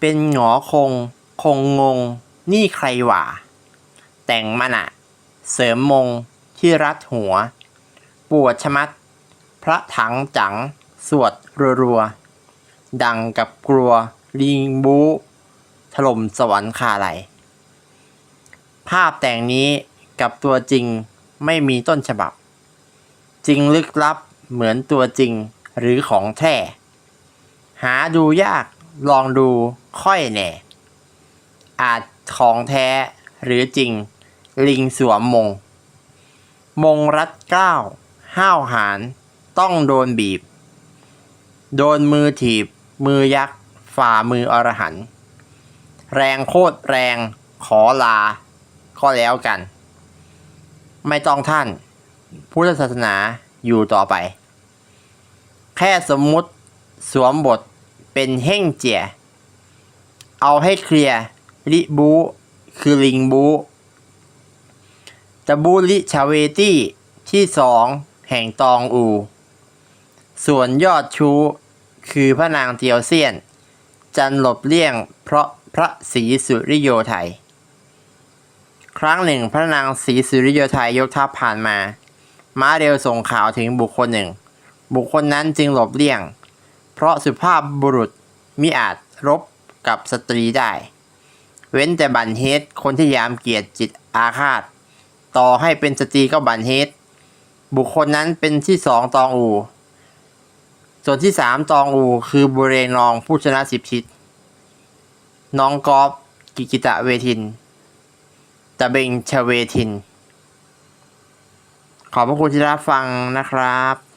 เป็นหงอคง คงงง นี่ใครหว่า แต่งมันอะเสริมมงที่รัดหัว ปวดชมัด พระถังจัง สวดรัวๆ ดังกับกลัวลิงบูถล่มสวรรค์คาไหล ภาพแต่งนี้กับตัวจริงไม่มีต้นฉบับ จริงลึกลับเหมือนตัวจริงหรือของแท้ หาดูยาก ลองดูค่อยแน่ อาจของแท้หรือจริง ลิงสวมมง มงรัดเกล้าห้าวหาญต้องโดนบีบ โดนมือถีบ มือยักษ์ ฝ่ามืออรหัน แรงโคตรแรงขอลา ก็แล้วกัน ไม่ต้องท่าน พุทธศาสนาอยู่ต่อไป แค่สมมุติสวมบท เป็นเฮ่งเจีย เอาให้เคลียร์ลิบูคือลิงบูตะบูลิชาเวตี้ที่สองแห่งตองอู ส่วนยอดชูคือพระนางเตียวเซียน จันหลบเลี่ยงเพราะพระศรีสุริโยไทย ครั้งหนึ่งพระนางศรีสุริโยไทยยกทัพผ่านมา ม้าเร็วส่งข่าวถึงบุคคลหนึ่ง บุคคลนั้นจึงหลบเลี่ยง เพราะสุภาพบุรุษมิอาจรบกับสตรีได้ เว้นแต่บันเฮดคนที่ยามเกียรติจิตอาฆาต ต่อให้เป็นสตรีก็บันเฮดบุคคลนั้นเป็นที่สองตองอู ส่วนที่สามตองอูคือบุเรงนองผู้ชนะสิบทิศน้องกอฟกิกิตะเวทินตะเบงชเวทิน ขอบพระคุณที่รับฟังนะครับ